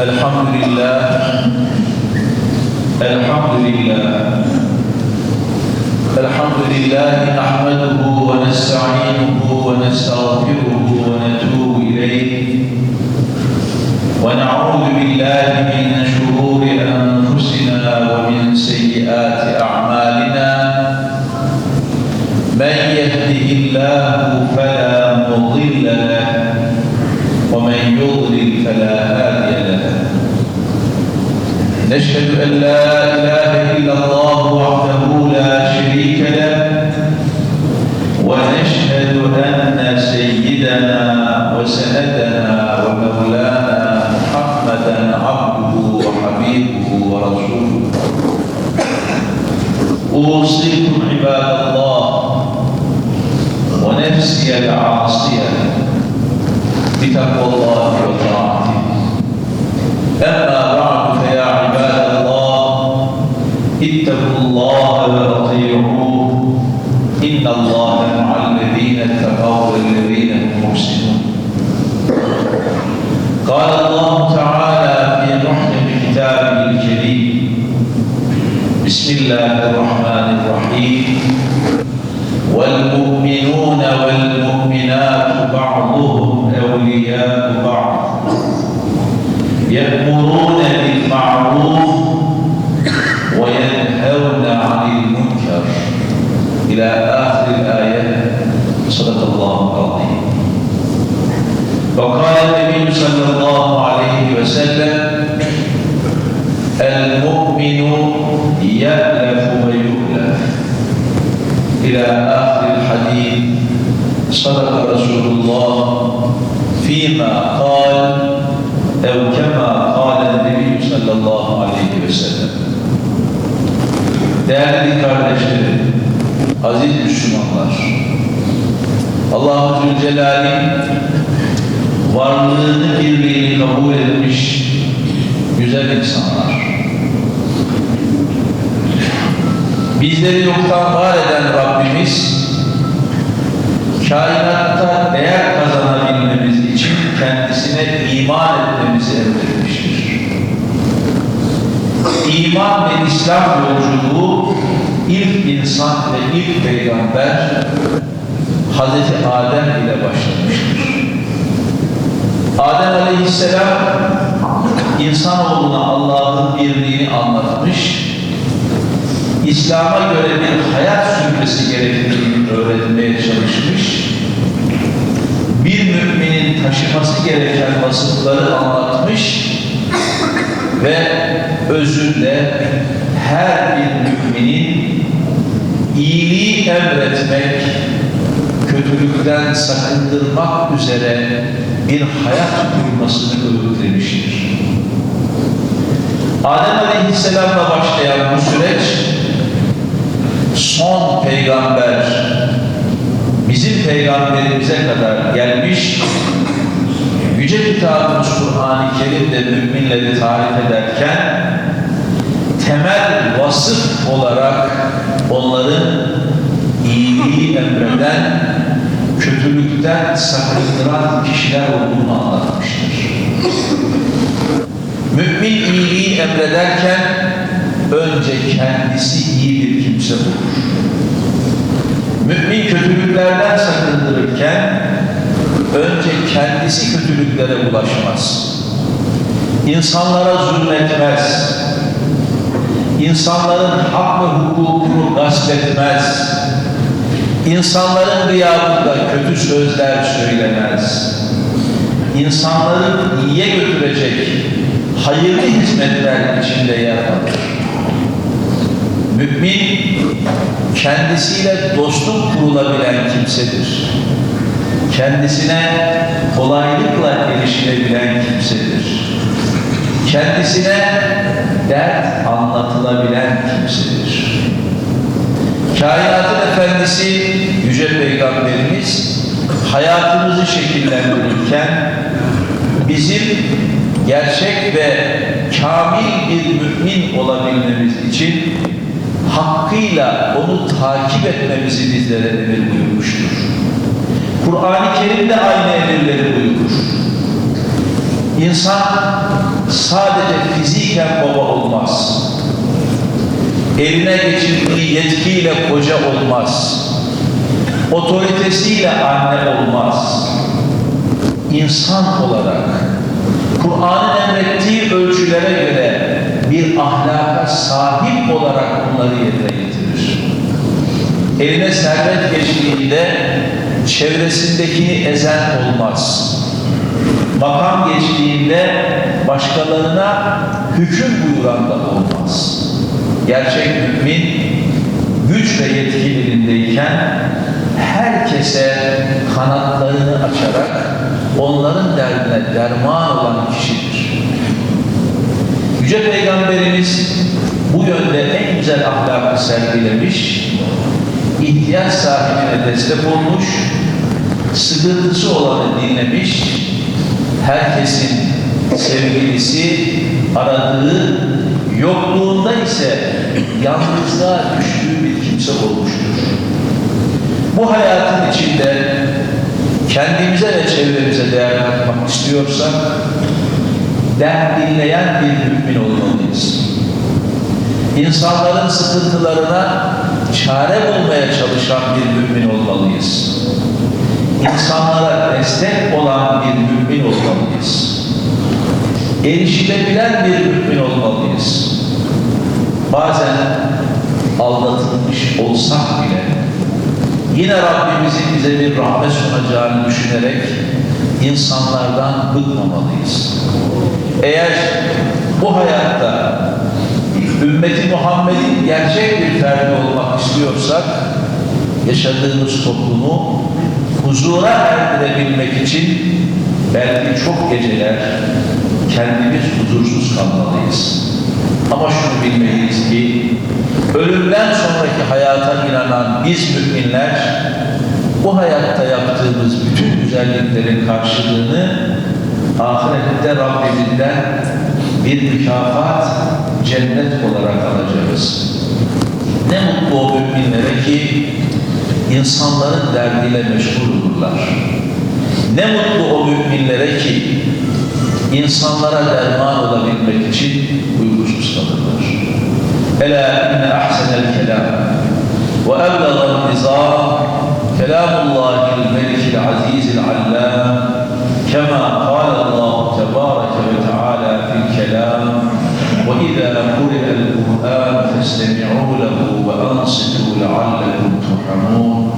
الحمد لله. الحمد لله. الحمد لله نحمده ونستعينه ونستغفره ونتوب إليه. ونعوذ بالله من شرور أنفسنا ومن سيئات أعمالنا. من يهده الله نشهد أن لا إله إلا الله وحده لا شريك له ونشهد أن سيدنا وسندنا ومولانا محمدا عبده وحبيبه ورسوله. أوصيكم عباد الله ونفسي العاصية بتقوى الله وطاعته أما بعد فيا عباد الله اتقوا الله وأطيعوه. إن الله مع الذين اتقوا والذين هم محسنون. قال الله تعالى في كتابه الجليل بسم الله الرحمن الرحيم. والمؤمنون والمؤمنات بعضهم صدق رسول الله فيما قال أو كما قال النبي صلى الله عليه وسلم Değerli kardeşlerim, aziz Müslümanlar, Allah-u Zülcelal'in varlığını birliğini kabul etmiş güzel insanlar. Bizleri yoktan var eden Rabbimiz, kainatta değer kazanabilmemiz için kendisine iman etmemizi emretmiştir. İman ve İslam yolculuğu ilk insan ve ilk peygamber Hazreti Adem ile başlamıştır. Adem Aleyhisselam insanoğluna Allah'ın birliğini anlatmış, İslam'a göre bir hayat sürmesi gerektiğini öğretmeye çalışmış, taşıması gereken vasıfları anlatmış ve özünde her bir müminin iyiliği emretmek, kötülükten sakındırmak üzere bir hayat kurmasını öğütlemiştir. Adem Aleyhisselam'la başlayan bu süreç son peygamber bizim peygamberimize kadar gelmiş Yüce kitabımız Kur'an-ı Kerim'de müminleri tarif ederken temel vasıf olarak onların iyiliği emreden, kötülükten sakındıran kişiler olduğunu anlatmıştır. Mümin iyiliği emrederken önce kendisi iyi bir kimse olur. Mümin kötülüklerden önce kendisi kötülüklere bulaşmaz. İnsanlara zulmetmez. İnsanların hak ve hukukunu gasp etmez. İnsanların gıyabında kötü sözler söylemez. Insanları iyiye götürecek hayırlı hizmetler içinde yer alır. Mümin kendisiyle dostluk kurulabilen kimsedir. Kendisine kolaylıkla erişilebilen kimsedir. Kendisine dert anlatılabilen kimsedir. Kainatın efendisi Yüce Peygamberimiz hayatımızı şekillendirirken bizim gerçek ve kamil bir mümin olabilmemiz için hakkıyla onu takip etmemizi bizlere emir. Kur'an-ı Kerim'de aynı emirleri buyurur. İnsan sadece fiziken baba olmaz. Eline geçirdiği yetkiyle koca olmaz. Otoritesiyle anne olmaz. İnsan olarak Kur'an'ın emrettiği ölçülere göre bir ahlaka sahip olarak bunları yerine getirir. Eline servet geçtiğinde çevresindekini ezen olmaz. Makam geçtiğinde başkalarına hüküm buyuran da olmaz. Gerçek mümin güç ve yetki elindeyken herkese kanatlarını açarak onların derdine derman olan kişidir. Yüce Peygamberimiz bu yönde en güzel ahlakı sergilemiş, ihtiyaç sahibine destek olmuş, sıkıntısı olanı dinlemiş, herkesin sevgilisi, aradığı, yokluğunda ise yalnızlığa düştüğü bir kimse olmuştur. Bu hayatın içinde kendimize ve çevremize değer katmak istiyorsak, dert dinleyen bir mümin olmalıyız. İnsanların sıkıntılarına çare bulmaya çalışan bir mümin olmalıyız. İnsanlara destek olan bir mümin olmalıyız. Erişilebilen bir mümin olmalıyız. Bazen aldatılmış olsak bile yine Rabbimizin bize bir rahmet sunacağını düşünerek insanlardan bıkmamalıyız. Eğer bu hayatta ümmeti Muhammed'in gerçek istiyorsak yaşadığımız toplumu huzura erdirebilmek için belki çok geceler kendimiz huzursuz kalmalıyız. Ama şunu bilmeliyiz ki ölümden sonraki hayata inanan biz müminler bu hayatta yaptığımız bütün güzelliklerin karşılığını ahirette Rabbimizden bir mükafat, cennet olarak alacağız. Ne mutlu o müminlere ki insanların derdiyle meşgul olurlar. Ne mutlu o müminlere ki insanlara derman olabilmek için uygunsuz kalırlar. Ela inne ahsenel kelam. Ve evladan nizam kelamullahil melikil azizil allam. Kema kalallahu tebareke ve teala fil kelam. Ve izâ kurel Kur'an festemî'ûn وأنصتوا لعلكم ترحمون.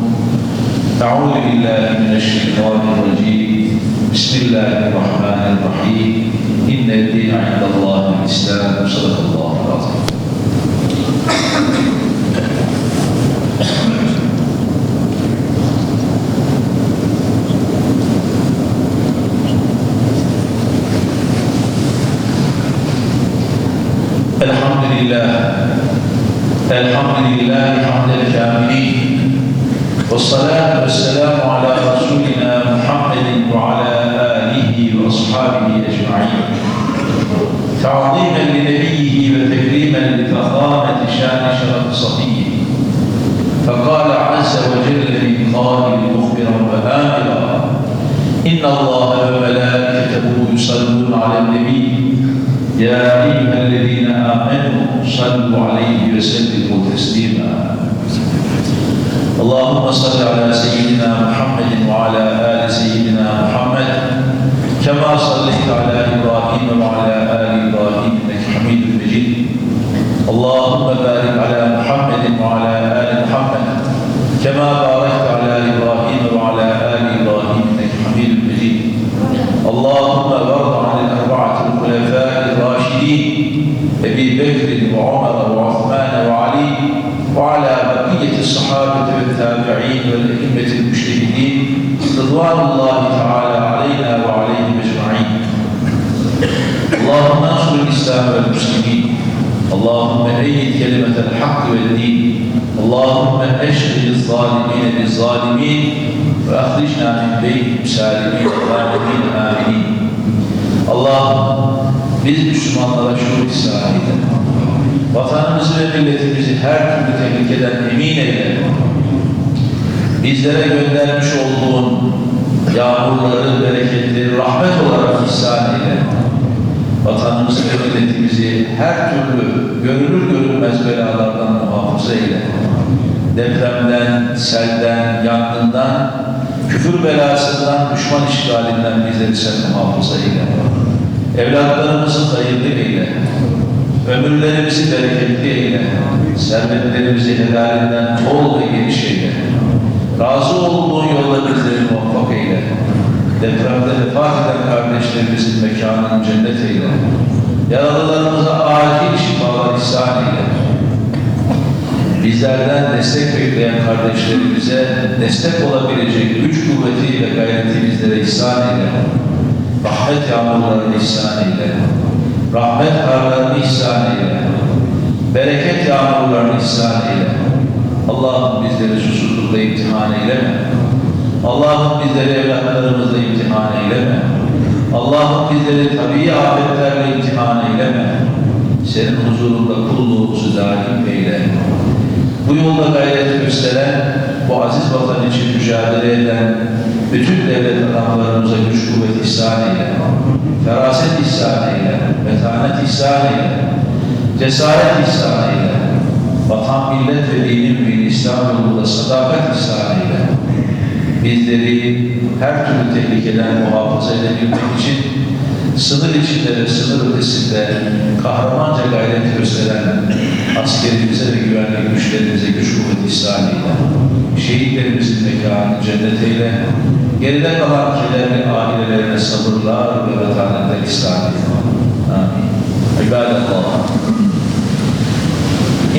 أعوذ بالله من الشيطان الرجيم. بسم الله الرحمن الرحيم. إن الدين عند الله الإسلام. صدق الله العظيم. الحمد لله الحمد لله حمد الكاملين والصلاة والسلام على رسولنا محمد وعلى آله وأصحابه أجمعين. تعظيما لنبيه وتكريما لفخامة شان شرف صفيه. فقال عز وجل من قائل مخبرا وآمرا إن الله وملائكته يصلون على النبي يا أيها الذين آمنوا صلوا عليه وسلموا تسليما. اللهم صل على سيدنا محمد وعلى آل سيدنا محمد كما صليت على إبراهيم وعلى آل إبراهيم إنك حميد مجيد. اللهم بارك على محمد وعلى آل محمد كما باركت رضوان الله تعالى علينا وعليهم أجمعين اللهم انصر الإسلام والمسلمين اللهم أيد كلمة الحق والدين اللهم اشغل الظالمين بالظالمين وأخرجنا من بينهم سالمين غانمين آمنين اللهم biz Müslümanlara şu ihsan eyle. Vatanımızı ve milletimizi her türlü tehlikeden emin eyle. Bizlere göndermiş olduğun yağmurları, bereketleri rahmet olarak ihsan eyle. Vatanımızı ve milletimizi her türlü görünür görünmez belalardan muhafaza eyle. Depremden, selden, yangından, küfür belasından, düşman işgalinden bizleri sen muhafaza eyle. Evlatlarımızı hayırlı eyle. Ömürlerimizi bereketli eyle. Servetlerimizi helalinden bol ve geniş eyle. Razı olduğun yolda bizleri muvaffak eyle. Depremde vefat eden kardeşlerimizin mekanını cennet eyle. Yaralılarımıza acil şifalar ihsan eyle. Bizlerden destek bekleyen kardeşlerimize destek olabilecek güç kuvveti ve gayreti bizlere ihsan eyle. Rahmet yağmurlarını ihsan eyle. Rahmet karlarını ihsan eyle. Bereket yağmurlarını ihsan eyle. Allah'ım bizleri susuzlukla imtihan eyleme. Allah'ım bizleri evlatlarımızla imtihan eyleme. Allah'ım bizleri tabii afetlerle imtihan eyleme. Senin huzurunda kulluğumuzu daim eyle. Bu yolda gayret gösteren, bu aziz vatan için mücadele eden bütün devlet adamlarımıza güç kuvvet ihsan eyle. Feraset ihsan eyle. Metanet ihsan eyle. Cesaret ihsan eyle. Vatan, millet ve dinin mühini İslam yolunda sadakat ihsan eyle. Bizleri her türlü tehlikeden muhafaza edebilmek için sınır içinde ve sınır ötesinde kahramanca gayret gösteren askerimize ve güvenlik güçlerimize güç kuvvet ihsan eyle. Şehitlerimizin mekanını cennet eyle. Geride kalan kederli ailelerine sabırlar ve vetanetler ihsan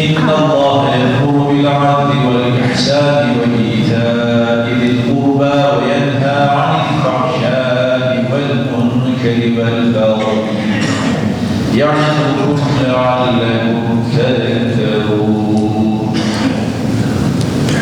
إن الله يأمر بالعدل والإحسان